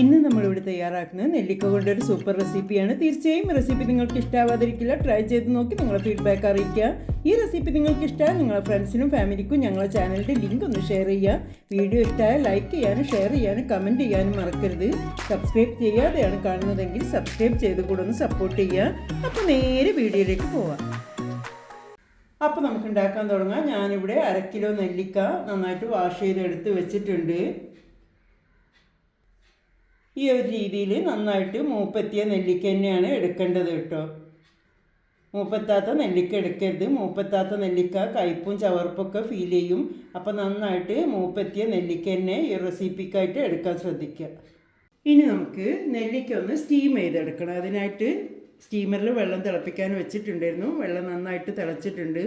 ഇന്ന് നമ്മളിവിടെ തയ്യാറാക്കുന്നത് നെല്ലിക്കകളുടെ കൊണ്ടൊരു സൂപ്പർ റെസിപ്പിയാണ് തീർച്ചയായും റെസിപ്പി നിങ്ങൾക്ക് ഇഷ്ടാവാതിരിക്കില്ല. ട്രൈ ചെയ്ത് നോക്കി നിങ്ങളെ ഫീഡ്ബാക്ക് അറിയിക്കുക. ഈ റെസിപ്പി നിങ്ങൾക്ക് ഇഷ്ടമായ നിങ്ങളുടെ ഫ്രണ്ട്സിനും ഫാമിലിക്കും ഞങ്ങളുടെ ചാനലിന്റെ ലിങ്ക് ഒന്ന് ഷെയർ ചെയ്യുക. വീഡിയോ ഇഷ്ടമായ ലൈക്ക് ചെയ്യാനും ഷെയർ ചെയ്യാനും കമന്റ് ചെയ്യാനും മറക്കരുത്. സബ്സ്ക്രൈബ് ചെയ്യാതെയാണ് കാണുന്നതെങ്കിൽ സബ്സ്ക്രൈബ് ചെയ്ത് കൂടെ ഒന്ന് സപ്പോർട്ട് ചെയ്യുക. അപ്പോൾ നേരെ വീഡിയോയിലേക്ക് പോവാം. അപ്പോൾ നമുക്ക് ഉണ്ടാക്കാൻ തുടങ്ങാം. ഞാനിവിടെ അര കിലോ നെല്ലിക്ക നന്നായിട്ട് വാഷ് ചെയ്ത് എടുത്ത് വെച്ചിട്ടുണ്ട്. ഈ ഒരു രീതിയിൽ നന്നായിട്ട് മൂപ്പത്തിയ നെല്ലിക്ക തന്നെയാണ് എടുക്കേണ്ടത് കേട്ടോ. മൂപ്പത്താത്ത നെല്ലിക്ക എടുക്കരുത്. മൂപ്പത്താത്ത നെല്ലിക്ക കയ്പും ചവർപ്പൊക്കെ ഫീൽ ചെയ്യും. അപ്പോൾ നന്നായിട്ട് മൂപ്പത്തിയ നെല്ലിക്ക തന്നെ ഈ റെസിപ്പിക്കായിട്ട് എടുക്കാൻ ശ്രദ്ധിക്കുക. ഇനി നമുക്ക് നെല്ലിക്ക ഒന്ന് സ്റ്റീം ചെയ്തെടുക്കണം. അതിനായിട്ട് സ്റ്റീമറിൽ വെള്ളം തിളപ്പിക്കാൻ വെച്ചിട്ടുണ്ടായിരുന്നു. വെള്ളം നന്നായിട്ട് തിളച്ചിട്ടുണ്ട്.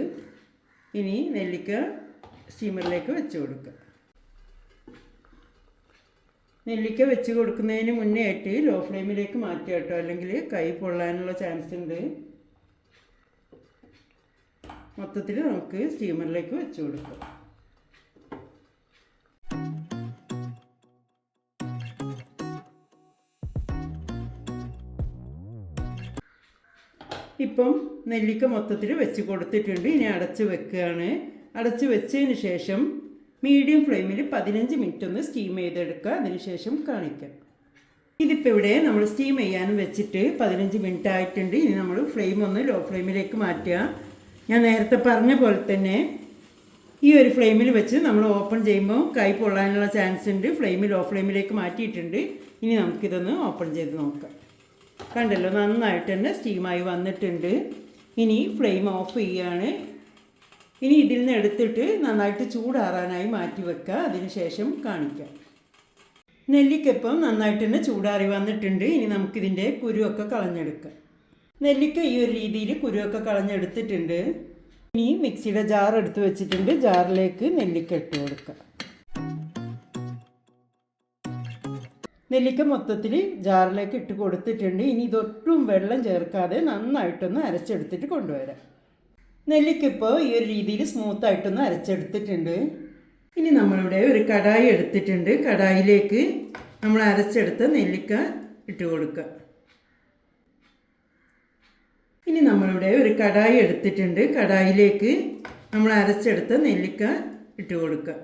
ഇനി നെല്ലിക്ക സ്റ്റീമറിലേക്ക് വെച്ച് കൊടുക്കുക. നെല്ലിക്ക വെച്ച് കൊടുക്കുന്നതിന് മുന്നേ ആയിട്ട് ലോ ഫ്ലെയിമിലേക്ക് മാറ്റുക കേട്ടോ. അല്ലെങ്കിൽ കൈ പൊള്ളാനുള്ള ചാൻസ് ഉണ്ട്. മൊത്തത്തിൽ നമുക്ക് സ്റ്റീമറിലേക്ക് വെച്ച് കൊടുക്കാം. ഇപ്പം നെല്ലിക്ക മൊത്തത്തിൽ വെച്ച് കൊടുത്തിട്ടുണ്ട്. ഇനി അടച്ച് വെക്കുകയാണ്. അടച്ച് വെച്ചതിന് ശേഷം മീഡിയം ഫ്ലെയിമിൽ പതിനഞ്ച് മിനിറ്റ് ഒന്ന് സ്റ്റീം ചെയ്തെടുക്കുക. അതിനുശേഷം കാണിക്കാം. ഇതിപ്പോൾ ഇവിടെ നമ്മൾ സ്റ്റീം ചെയ്യാനും വെച്ചിട്ട് പതിനഞ്ച് മിനിറ്റ് ആയിട്ടുണ്ട്. ഇനി നമ്മൾ ഫ്ലെയിം ഒന്ന് ലോ ഫ്ലെയിമിലേക്ക് മാറ്റുക. ഞാൻ നേരത്തെ പറഞ്ഞ പോലെ തന്നെ ഈ ഒരു ഫ്ലെയിമിൽ വെച്ച് നമ്മൾ ഓപ്പൺ ചെയ്യുമ്പോൾ കൈ പൊള്ളാനുള്ള ചാൻസ് ഉണ്ട്. ഫ്ലെയിം ലോ ഫ്ലെയിമിലേക്ക് മാറ്റിയിട്ടുണ്ട്. ഇനി നമുക്കിതൊന്ന് ഓപ്പൺ ചെയ്ത് നോക്കാം. കണ്ടല്ലോ നന്നായിട്ട് തന്നെ സ്റ്റീമായി വന്നിട്ടുണ്ട്. ഇനി ഫ്ലെയിം ഓഫ് ചെയ്യുകയാണ് ഇനി ഇതിൽ നിന്ന് എടുത്തിട്ട് നന്നായിട്ട് ചൂടാറാനായി മാറ്റി വെക്കുക അതിനുശേഷം കാണിക്കാം. നെല്ലിക്കപ്പം നന്നായിട്ട് തന്നെ ചൂടാറി വന്നിട്ടുണ്ട്. ഇനി നമുക്കിതിന്റെ കുരുവൊക്കെ കളഞ്ഞെടുക്കാം. നെല്ലിക്ക ഈ ഒരു രീതിയിൽ കുരുവൊക്കെ കളഞ്ഞെടുത്തിട്ടുണ്ട്. ഇനി മിക്സിയുടെ ജാർ എടുത്ത് വെച്ചിട്ടുണ്ട്. ജാറിലേക്ക് നെല്ലിക്ക ഇട്ട് കൊടുക്കുക നെല്ലിക്ക മൊത്തത്തിൽ ജാറിലേക്ക് ഇട്ട് കൊടുത്തിട്ടുണ്ട്. ഇനി ഇതൊട്ടും വെള്ളം ചേർക്കാതെ നന്നായിട്ടൊന്ന് അരച്ചെടുത്തിട്ട് കൊണ്ടുവരാം. നെല്ലിക്ക ഇപ്പോൾ ഈ ഒരു രീതിയിൽ സ്മൂത്തായിട്ടൊന്ന് അരച്ചെടുത്തിട്ടുണ്ട്. ഇനി നമ്മളിവിടെ ഒരു കടായി എടുത്തിട്ടുണ്ട്. കടായിലേക്ക് നമ്മൾ അരച്ചെടുത്ത നെല്ലിക്ക ഇട്ട് കൊടുക്കുക ഇനി നമ്മളിവിടെ ഒരു കടായി എടുത്തിട്ടുണ്ട്. കടായിലേക്ക് നമ്മൾ അരച്ചെടുത്ത നെല്ലിക്ക ഇട്ട് കൊടുക്കുക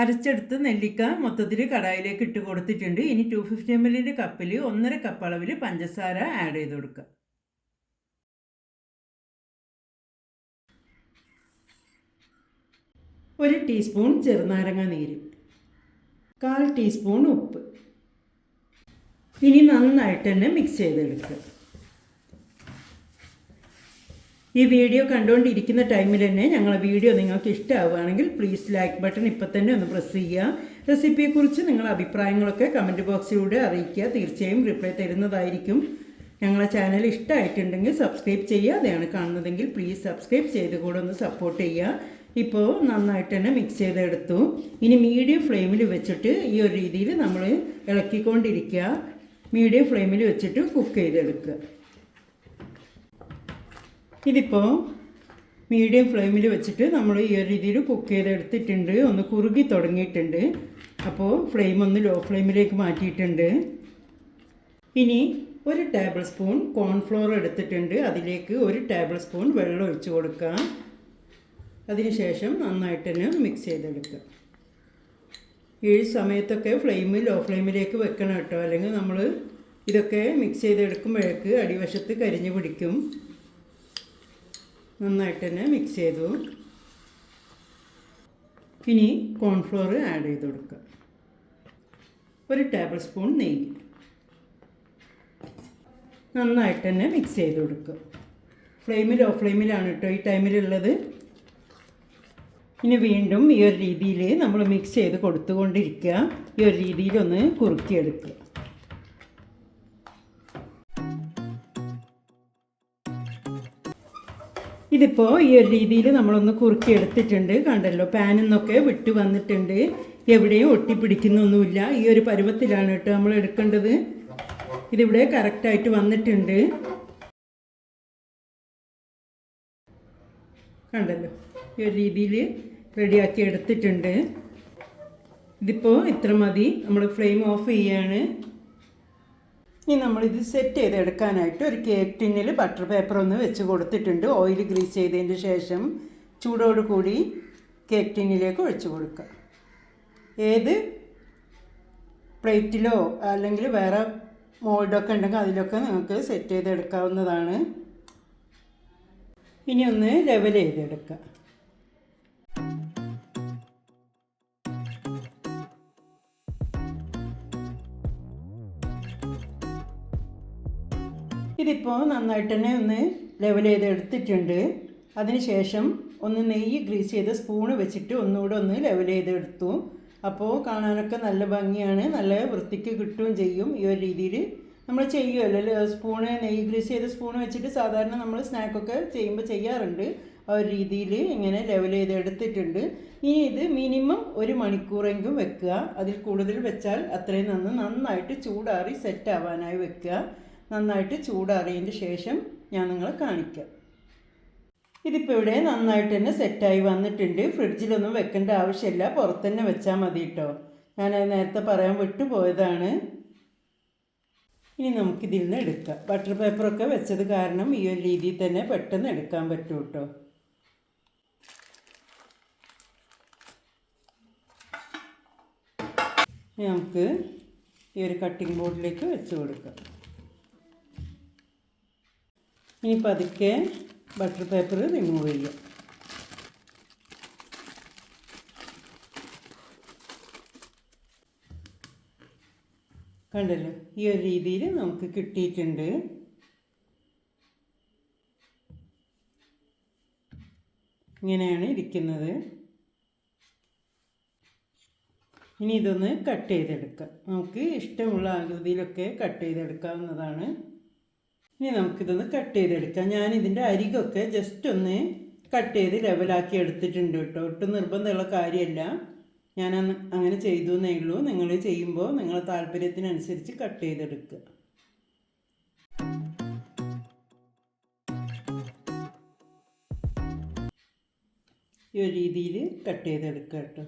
അരച്ചെടുത്ത നെല്ലിക്ക മൊത്തത്തിൽ കടായിലേക്ക് ഇട്ട് കൊടുത്തിട്ടുണ്ട്. ഇനി ടു ഫിഫ്റ്റി എം എല്ലിന്റെ കപ്പിൽ ഒന്നര കപ്പ് അളവിൽ പഞ്ചസാര ആഡ് ചെയ്ത് കൊടുക്കുക ഒരു ടീസ്പൂൺ ചെറുനാരങ്ങ നീര്. കാൽ ടീസ്പൂൺ ഉപ്പ്. ഇനി നന്നായിട്ട് തന്നെ മിക്സ് ചെയ്തെടുക്കുക. ഈ വീഡിയോ കണ്ടുകൊണ്ടിരിക്കുന്ന ടൈമിൽ തന്നെ ഞങ്ങളെ വീഡിയോ നിങ്ങൾക്ക് ഇഷ്ടമാവുകയാണെങ്കിൽ പ്ലീസ് ലൈക്ക് ബട്ടൺ ഇപ്പം തന്നെ ഒന്ന് പ്രസ് ചെയ്യുക. റെസിപ്പിയെക്കുറിച്ച് നിങ്ങളുടെ അഭിപ്രായങ്ങളൊക്കെ കമന്റ് ബോക്സിലൂടെ അറിയിക്കുക. തീർച്ചയായും റിപ്ലൈ തരുന്നതായിരിക്കും. ഞങ്ങളെ ചാനൽ ഇഷ്ടമായിട്ടുണ്ടെങ്കിൽ സബ്സ്ക്രൈബ് ചെയ്യുക. അതെയാണ് കാണുന്നതെങ്കിൽ പ്ലീസ് സബ്സ്ക്രൈബ് ചെയ്ത് കൂടെ ഒന്ന് സപ്പോർട്ട് ചെയ്യുക. ഇപ്പോൾ നന്നായിട്ട് തന്നെ മിക്സ് ചെയ്തെടുത്തു. ഇനി മീഡിയം ഫ്ലെയിമിൽ വെച്ചിട്ട് ഈ ഒരു രീതിയിൽ നമ്മൾ ഇളക്കിക്കൊണ്ടിരിക്കുക മീഡിയം ഫ്ലെയിമിൽ വെച്ചിട്ട് കുക്ക് ചെയ്തെടുക്കുക ഇതിപ്പോൾ മീഡിയം ഫ്ലെയിമിൽ വെച്ചിട്ട് നമ്മൾ ഈ ഒരു രീതിയിൽ കുക്ക് ചെയ്തെടുത്തിട്ടുണ്ട്. ഒന്ന് കുറുകി തുടങ്ങിയിട്ടുണ്ട്. അപ്പോൾ ഫ്ലെയിം ഒന്ന് ലോ ഫ്ലെയിമിലേക്ക് മാറ്റിയിട്ടുണ്ട്. ഇനി ഒരു ടേബിൾ സ്പൂൺ കോൺഫ്ലോർ എടുത്തിട്ടുണ്ട്. അതിലേക്ക് ഒരു ടേബിൾ സ്പൂൺ വെള്ളം ഒഴിച്ച് കൊടുക്കുക അതിനുശേഷം നന്നായിട്ട് തന്നെ മിക്സ് ചെയ്തെടുക്കുക. ഈ സമയത്തൊക്കെ ഫ്ലെയിം ലോ ഫ്ലെയിമിലേക്ക് വെക്കണം കേട്ടോ. അല്ലെങ്കിൽ നമ്മൾ ഇതൊക്കെ മിക്സ് ചെയ്തെടുക്കുമ്പോഴേക്ക് അടിവശത്ത് കരിഞ്ഞു പിടിക്കും. നന്നായിട്ട് തന്നെ മിക്സ് ചെയ്തു. ഇനി കോൺഫ്ലോർ ആഡ് ചെയ്ത് കൊടുക്കുക. ഒരു ടേബിൾ സ്പൂൺ നെയ്യ്. നന്നായിട്ട് തന്നെ മിക്സ് ചെയ്ത് കൊടുക്കുക. ഫ്ലെയിമിൽ ഓഫ് ഫ്ലെയിമിലാണ് കേട്ടോ ഈ ടൈമിലുള്ളത് ഇനി വീണ്ടും ഈ ഒരു രീതിയിൽ നമ്മൾ മിക്സ് ചെയ്ത് കൊടുത്തുകൊണ്ടിരിക്കുക. ഈ ഒരു രീതിയിലൊന്ന് കുറുക്കിയെടുക്കുക. ഇതിപ്പോൾ ഈ ഒരു രീതിയിൽ നമ്മളൊന്ന് കുറുക്കി എടുത്തിട്ടുണ്ട് കണ്ടല്ലോ പാനിൽ നിന്നൊക്കെ വിട്ട് വന്നിട്ടുണ്ട്. എവിടെയും ഒട്ടിപ്പിടിക്കുന്നൊന്നുമില്ല. ഈ ഒരു പരുവത്തിലാണ് കേട്ടോ നമ്മൾ എടുക്കേണ്ടത്. ഇതിവിടെ കറക്റ്റായിട്ട് വന്നിട്ടുണ്ട്. കണ്ടല്ലോ. ഈ ഒരു രീതിയിൽ റെഡിയാക്കി എടുത്തിട്ടുണ്ട്. ഇതിപ്പോൾ ഇത്ര മതി. നമ്മൾ ഫ്ലെയിം ഓഫ് ചെയ്യാണ്. ഇനി നമ്മളിത് സെറ്റ് ചെയ്തെടുക്കാനായിട്ട് ഒരു കേക്ക് ടിന്നിൽ ബട്ടർ പേപ്പർ ഒന്ന് വെച്ച് കൊടുത്തിട്ടുണ്ട്. ഓയിൽ ഗ്രീസ് ചെയ്തതിന് ശേഷം ചൂടോട് കൂടി കേക്ക് ടിന്നിലേക്ക് ഒഴിച്ച് കൊടുക്കുക ഏത് പ്ലേറ്റിലോ അല്ലെങ്കിൽ വേറെ മോൾഡൊക്കെ ഉണ്ടെങ്കിൽ അതിലൊക്കെ നിങ്ങൾക്ക് സെറ്റ് ചെയ്തെടുക്കാവുന്നതാണ്. ഇനി ഒന്ന് ലെവൽ ചെയ്തെടുക്കുക ഇതിപ്പോൾ നന്നായിട്ട് തന്നെ ഒന്ന് ലെവൽ ചെയ്ത് എടുത്തിട്ടുണ്ട്. അതിനുശേഷം ഒന്ന് നെയ്യ് ഗ്രീസ് ചെയ്ത് സ്പൂണ് വെച്ചിട്ട് ഒന്നുകൂടെ ഒന്ന് ലെവൽ ചെയ്തെടുത്തു അപ്പോൾ കാണാനൊക്കെ നല്ല ഭംഗിയാണ്. നല്ല വൃത്തിക്ക് കിട്ടുകയും ചെയ്യും ഈ ഒരു രീതിയിൽ നമ്മൾ ചെയ്യുമല്ലോ സ്പൂണ് നെയ്യ് ഗ്രീസ് ചെയ്ത സ്പൂൺ വെച്ചിട്ട് സാധാരണ നമ്മൾ സ്നാക്കൊക്കെ ചെയ്യുമ്പോൾ ചെയ്യാറുണ്ട്. ആ ഒരു രീതിയിൽ ഇങ്ങനെ ലെവൽ ചെയ്ത് എടുത്തിട്ടുണ്ട്. ഇനി ഇത് മിനിമം ഒരു മണിക്കൂറെങ്കിലും വെക്കുക. അതിൽ കൂടുതൽ വെച്ചാൽ അത്രയും നന്ന് നന്നായിട്ട് ചൂടാറി സെറ്റ് ആവാനായി വെക്കുക. നന്നായിട്ട് ചൂടാറിയതിന് ശേഷം ഞാൻ നിങ്ങളെ കാണിക്കാം. ഇതിപ്പോൾ ഇവിടെ നന്നായിട്ട് തന്നെ സെറ്റായി വന്നിട്ടുണ്ട്. ഫ്രിഡ്ജിലൊന്നും വെക്കേണ്ട ആവശ്യമില്ല. പുറത്തുതന്നെ വെച്ചാൽ മതി കേട്ടോ ഞാൻ നേരത്തെ പറയാൻ വിട്ടുപോയതാണ്. ഇനി നമുക്കിതിൽ നിന്ന് എടുക്കാം ബട്ടർ പേപ്പറൊക്കെ വെച്ചത് കാരണം ഈ ഒരു രീതിയിൽ തന്നെ പെട്ടെന്ന് എടുക്കാൻ പറ്റും കേട്ടോ നമുക്ക് ഈ ഒരു കട്ടിംഗ് ബോർഡിലേക്ക് വെച്ച് കൊടുക്കാം. ഇനി പതുക്കെ ബട്ടർ പേപ്പർ റിമൂവ് ചെയ്യാം. കണ്ടല്ലോ? ഈ ഒരു രീതിയിൽ നമുക്ക് കിട്ടിയിട്ടുണ്ട്. ഇങ്ങനെയാണ് ഇരിക്കുന്നത്. ഇനി ഇതൊന്ന് കട്ട് ചെയ്തെടുക്കാം. നമുക്ക് ഇഷ്ടമുള്ള ആകൃതിയിലൊക്കെ കട്ട് ചെയ്തെടുക്കാവുന്നതാണ്. ഇനി നമുക്കിതൊന്ന് കട്ട് ചെയ്തെടുക്കാം. ഞാൻ ഇതിന്റെ അരികൊക്കെ ജസ്റ്റ് ഒന്ന് കട്ട് ചെയ്ത് ലെവലാക്കി എടുത്തിട്ടുണ്ട് കേട്ടോ. ഒട്ടും നിർബന്ധമുള്ള കാര്യമല്ല. ഞാൻ അങ്ങനെ ചെയ്തു എന്നേ ഉള്ളൂ. നിങ്ങൾ ചെയ്യുമ്പോൾ നിങ്ങൾ താല്പര്യത്തിനനുസരിച്ച് കട്ട് ചെയ്തെടുക്കുക. ഈ ഒരു രീതിയിൽ കട്ട് ചെയ്തെടുക്കുക കേട്ടോ.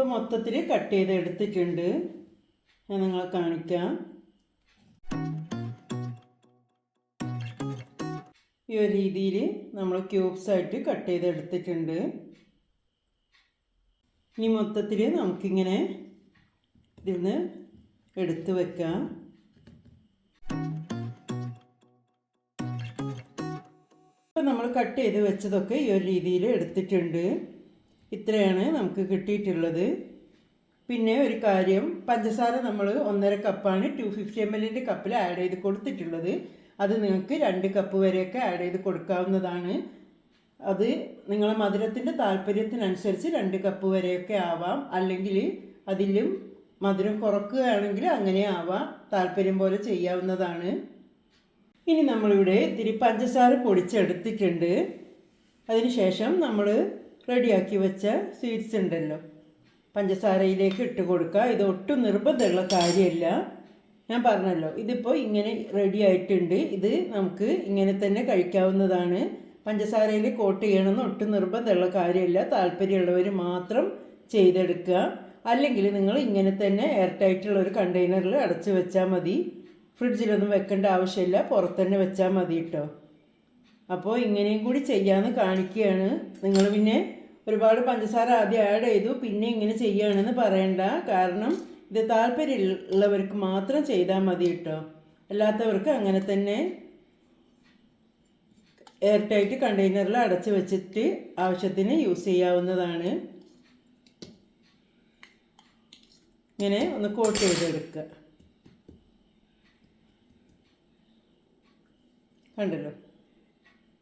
ഇപ്പം മൊത്തത്തിൽ കട്ട് ചെയ്ത് എടുത്തിട്ടുണ്ട്. ഞാൻ നിങ്ങളെ കാണിക്കാം. ഈ ഒരു രീതിയിൽ നമ്മൾ ക്യൂബ്സ് ആയിട്ട് കട്ട് ചെയ്ത് എടുത്തിട്ടുണ്ട്. ഇനി മൊത്തത്തിൽ നമുക്കിങ്ങനെ ഇതിൽ നിന്ന് എടുത്ത് വെക്കാം. ഇപ്പം നമ്മൾ കട്ട് ചെയ്ത് വെച്ചതൊക്കെ ഈ ഒരു രീതിയിൽ എടുത്തിട്ടുണ്ട്. ഇത്രയാണ് നമുക്ക് കിട്ടിയിട്ടുള്ളത്. പിന്നെ ഒരു കാര്യം പഞ്ചസാര നമ്മൾ ഒന്നര കപ്പാണ് ടു ഫിഫ്റ്റി എം എല്ലിന്റെ കപ്പിൽ ആഡ് ചെയ്ത് കൊടുത്തിട്ടുള്ളത്. അത് നിങ്ങൾക്ക് രണ്ട് കപ്പ് വരെയൊക്കെ ആഡ് ചെയ്ത് കൊടുക്കാവുന്നതാണ്. അത് നിങ്ങളെ മധുരത്തിന്റെ താല്പര്യത്തിനനുസരിച്ച് രണ്ട് കപ്പ് വരെയൊക്കെ ആവാം. അല്ലെങ്കിൽ അതിലും മധുരം കുറക്കുകയാണെങ്കിൽ അങ്ങനെ ആവാം. താല്പര്യം പോലെ ചെയ്യാവുന്നതാണ്. ഇനി നമ്മളിവിടെ ഇത്തിരി പഞ്ചസാര പൊടിച്ചെടുത്തിട്ടുണ്ട്. അതിനുശേഷം നമ്മൾ റെഡിയാക്കി വെച്ച സ്വീറ്റ്സ് ഉണ്ടല്ലോ. പഞ്ചസാരയിലേക്ക് ഇട്ട് കൊടുക്കുക. ഇത് ഒട്ടും നിർബന്ധമുള്ള കാര്യമല്ല. ഞാൻ പറഞ്ഞല്ലോ ഇതിപ്പോൾ ഇങ്ങനെ റെഡി ആയിട്ടുണ്ട്. ഇത് നമുക്ക് ഇങ്ങനെ തന്നെ കഴിക്കാവുന്നതാണ്. പഞ്ചസാരയിൽ കോട്ട് ചെയ്യണമെന്ന് ഒട്ടും നിർബന്ധമുള്ള കാര്യമില്ല. താല്പര്യമുള്ളവർ മാത്രം ചെയ്തെടുക്കുക. അല്ലെങ്കിൽ നിങ്ങൾ ഇങ്ങനെ തന്നെ എയർ ടൈറ്റുള്ള ഒരു കണ്ടെയ്നറിൽ അടച്ച് വെച്ചാൽ മതി. ഫ്രിഡ്ജിലൊന്നും വെക്കേണ്ട ആവശ്യമില്ല. പുറത്തുതന്നെ വെച്ചാൽ മതി കേട്ടോ അപ്പോൾ ഇങ്ങനെയും കൂടി ചെയ്യാമെന്ന് കാണിക്കുകയാണ് നിങ്ങൾ പിന്നെ ഒരുപാട് പഞ്ചസാര ആദ്യം ആഡ് ചെയ്തു പിന്നെ ഇങ്ങനെ ചെയ്യുകയാണെന്ന് പറയണ്ട. കാരണം ഇത് താല്പര്യമുള്ളവർക്ക് മാത്രം ചെയ്താൽ മതി കേട്ടോ. അല്ലാത്തവർക്ക് അങ്ങനെ തന്നെ എയർ ടൈറ്റ് കണ്ടെയ്നറിൽ അടച്ച് വെച്ചിട്ട് ആവശ്യത്തിന് യൂസ് ചെയ്യാവുന്നതാണ്. ഇങ്ങനെ ഒന്ന് കോട്ട് ചെയ്തെടുക്കുക. കണ്ടല്ലോ?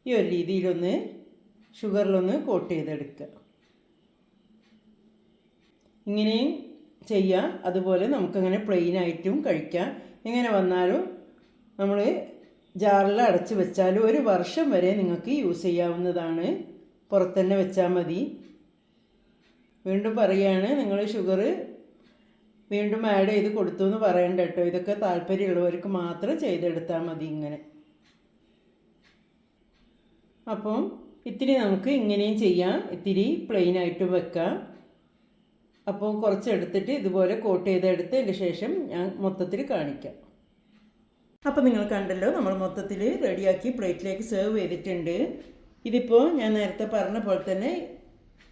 ഈ ഒരു രീതിയിലൊന്ന് ഷുഗറിലൊന്ന് കോട്ട് ചെയ്തെടുക്കുക. ഇങ്ങനെയും ചെയ്യാം. അതുപോലെ നമുക്കങ്ങനെ പ്ലെയിൻ ആയിട്ടും കഴിക്കാം. എങ്ങനെ വന്നാലും നമ്മൾ ജാറിൽ അടച്ച് വെച്ചാൽ ഒരു വർഷം വരെ നിങ്ങൾക്ക് യൂസ് ചെയ്യാവുന്നതാണ്. പുറത്തന്നെ വെച്ചാൽ മതി. വീണ്ടും പറയുകയാണ് നിങ്ങൾ ഷുഗർ വീണ്ടും ആഡ് ചെയ്ത് കൊടുത്തു എന്ന് പറയണ്ട കേട്ടോ. ഇതൊക്കെ താല്പര്യമുള്ളവർക്ക് മാത്രം ചെയ്തെടുത്താൽ മതി ഇങ്ങനെ. അപ്പം ഇത്തിരി നമുക്ക് ഇങ്ങനെയും ചെയ്യാം. ഇത്തിരി പ്ലെയിൻ ആയിട്ട് വെക്കാം. അപ്പോൾ കുറച്ച് എടുത്തിട്ട് ഇതുപോലെ കോട്ട് ചെയ്തെടുത്തതിന്റെ ശേഷം ഞാൻ മൊത്തത്തിൽ കാണിക്കാം. അപ്പോൾ നിങ്ങൾ കണ്ടല്ലോ നമ്മൾ മൊത്തത്തിൽ റെഡിയാക്കി പ്ലേറ്റിലേക്ക് സെർവ് ചെയ്തിട്ടുണ്ട്. ഇതിപ്പോൾ ഞാൻ നേരത്തെ പറഞ്ഞ പോലെ തന്നെ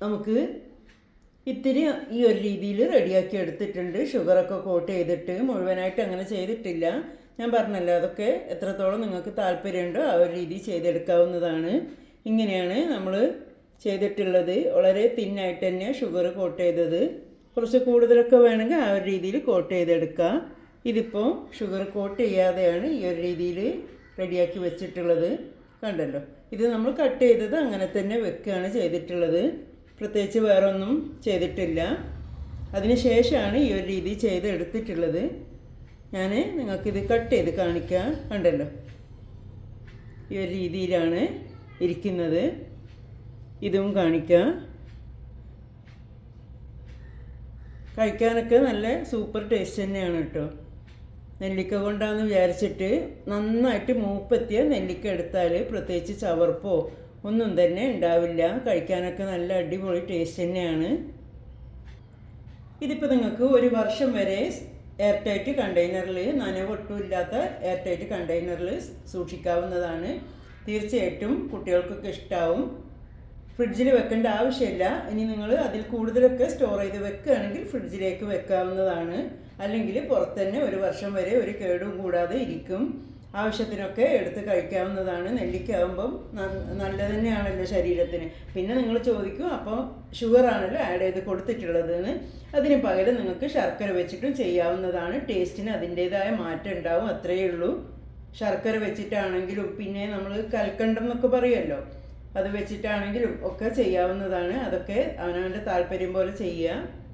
നമുക്ക് ഇത്തിരി ഈ ഒരു രീതിയിൽ റെഡിയാക്കി എടുത്തിട്ടുണ്ട്. ഷുഗറൊക്കെ കോട്ട് ചെയ്തിട്ട് മുഴുവനായിട്ട് അങ്ങനെ ചെയ്തിട്ടില്ല. ഞാൻ പറഞ്ഞല്ലോ അതൊക്കെ എത്രത്തോളം നിങ്ങൾക്ക് താല്പര്യമുണ്ടോ ആ ഒരു രീതി ചെയ്തെടുക്കാവുന്നതാണ്. ഇങ്ങനെയാണ് നമ്മൾ ചെയ്തിട്ടുള്ളത്. വളരെ തിന്നായിട്ട് തന്നെ ഷുഗർ കോട്ട് ചെയ്തത്. കുറച്ച് കൂടുതലൊക്കെ വേണമെങ്കിൽ ആ ഒരു രീതിയിൽ കോട്ട് ചെയ്തെടുക്കാം. ഇതിപ്പോൾ ഷുഗർ കോട്ട് ചെയ്യാതെയാണ് ഈ ഒരു രീതിയിൽ റെഡിയാക്കി വെച്ചിട്ടുള്ളത്. കണ്ടല്ലോ? ഇത് നമ്മൾ കട്ട് ചെയ്തത് അങ്ങനെ തന്നെ വെക്കുകയാണ് ചെയ്തിട്ടുള്ളത്. പ്രത്യേകിച്ച് വേറൊന്നും ചെയ്തിട്ടില്ല. അതിന് ശേഷമാണ് ഈ ഒരു രീതി ചെയ്ത് എടുത്തിട്ടുള്ളത് ഞാൻ നിങ്ങൾക്കിത് കട്ട് ചെയ്ത് കാണിക്കാൻ കണ്ടല്ലോ? ഈ ഒരു രീതിയിലാണ് ഇരിക്കുന്നത്. ഇതും കാണിക്കാം. കഴിക്കാനൊക്കെ നല്ല സൂപ്പർ ടേസ്റ്റ് തന്നെയാണ് കേട്ടോ നെല്ലിക്ക കൊണ്ടാന്ന് വിചാരിച്ചിട്ട് നന്നായിട്ട് മൂപ്പെത്തിയ നെല്ലിക്ക എടുത്താൽ പ്രത്യേകിച്ച് ചവർപ്പോ ഒന്നും തന്നെ ഉണ്ടാവില്ല. കഴിക്കാനൊക്കെ നല്ല അടിപൊളി ടേസ്റ്റ് തന്നെയാണ്. ഇതിപ്പോൾ നിങ്ങൾക്ക് ഒരു വർഷം വരെ എയർ ടൈറ്റ് കണ്ടെയ്നറിൽ നനവൊട്ടുമില്ലാത്ത എയർ ടൈറ്റ് കണ്ടെയ്നറിൽ സൂക്ഷിക്കാവുന്നതാണ്. തീർച്ചയായിട്ടും കുട്ടികൾക്കൊക്കെ ഇഷ്ടാവും. ഫ്രിഡ്ജിൽ വെക്കേണ്ട ആവശ്യമില്ല. ഇനി നിങ്ങൾ അതിൽ കൂടുതലൊക്കെ സ്റ്റോർ ചെയ്ത് വെക്കുകയാണെങ്കിൽ ഫ്രിഡ്ജിലേക്ക് വെക്കാവുന്നതാണ്. അല്ലെങ്കിൽ പുറത്തുതന്നെ ഒരു വർഷം വരെ ഒരു കേടും കൂടാതെ ഇരിക്കും. ആവശ്യത്തിനൊക്കെ എടുത്ത് കഴിക്കാവുന്നതാണ്. നെല്ലിക്കാവുമ്പം നല്ല തന്നെയാണല്ലോ ശരീരത്തിന്. പിന്നെ നിങ്ങൾ ചോദിക്കും അപ്പോൾ ഷുഗറാണല്ലോ ആഡ് ചെയ്ത് കൊടുത്തിട്ടുള്ളതെന്ന്? അതിന് പകരം നിങ്ങൾക്ക് ശർക്കര വെച്ചിട്ടും ചെയ്യാവുന്നതാണ്. ടേസ്റ്റിന് അതിന്റേതായ മാറ്റം ഉണ്ടാവും അത്രയേ ഉള്ളൂ. ശർക്കര വെച്ചിട്ടാണെങ്കിലും പിന്നെ നമ്മൾ കൽക്കണ്ടം എന്നൊക്കെ പറയുമല്ലോ. അത് വെച്ചിട്ടാണെങ്കിലും ഒക്കെ ചെയ്യാവുന്നതാണ്. അതൊക്കെ അവനവന്റെ താല്പര്യം പോലെ ചെയ്യുക.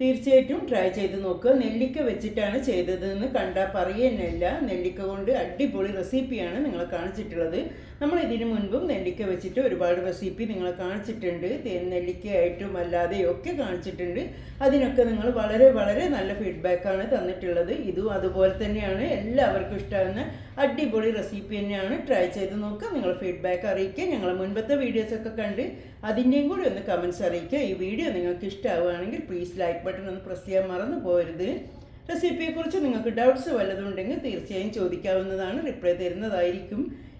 തീർച്ചയായിട്ടും ട്രൈ ചെയ്ത് നോക്കുക നെല്ലിക്ക വെച്ചിട്ടാണ് ചെയ്തതെന്ന് കണ്ടാൽ പറയുന്നില്ല. നെല്ലിക്ക കൊണ്ട് അടിപൊളി റെസിപ്പിയാണ് നിങ്ങളെ കാണിച്ചിട്ടുള്ളത്. നമ്മൾ ഇതിനു മുൻപും നെല്ലിക്ക വെച്ചിട്ട് ഒരുപാട് റെസിപ്പി നിങ്ങൾ കാണിച്ചിട്ടുണ്ട്. നെല്ലിക്കയായിട്ടും അല്ലാതെയും ഒക്കെ കാണിച്ചിട്ടുണ്ട്. അതിനൊക്കെ നിങ്ങൾ വളരെ വളരെ നല്ല ഫീഡ്ബാക്കാണ് തന്നിട്ടുള്ളത്. ഇതും അതുപോലെ തന്നെയാണ്. എല്ലാവർക്കും ഇഷ്ടമാകുന്ന അടിപൊളി റെസിപ്പി തന്നെയാണ്. ട്രൈ ചെയ്ത് നോക്കുക. നിങ്ങൾ ഫീഡ്ബാക്ക് അറിയിക്കുക. ഞങ്ങൾ മുൻപത്തെ വീഡിയോസൊക്കെ കണ്ട് അതിന്റെയും കൂടി ഒന്ന് കമൻസ് അറിയിക്കുക. ഈ വീഡിയോ നിങ്ങൾക്ക് ഇഷ്ടമാവുകയാണെങ്കിൽ പ്ലീസ് ലൈക്ക് ബട്ടൺ ഒന്ന് പ്രസ് ചെയ്യാൻ മറന്നു പോരുത് റെസിപ്പിയെക്കുറിച്ച് നിങ്ങൾക്ക് ഡൗട്ട്സ് വല്ലതുണ്ടെങ്കിൽ തീർച്ചയായും ചോദിക്കാവുന്നതാണ്. റിപ്ലൈ തരുന്നതായിരിക്കും.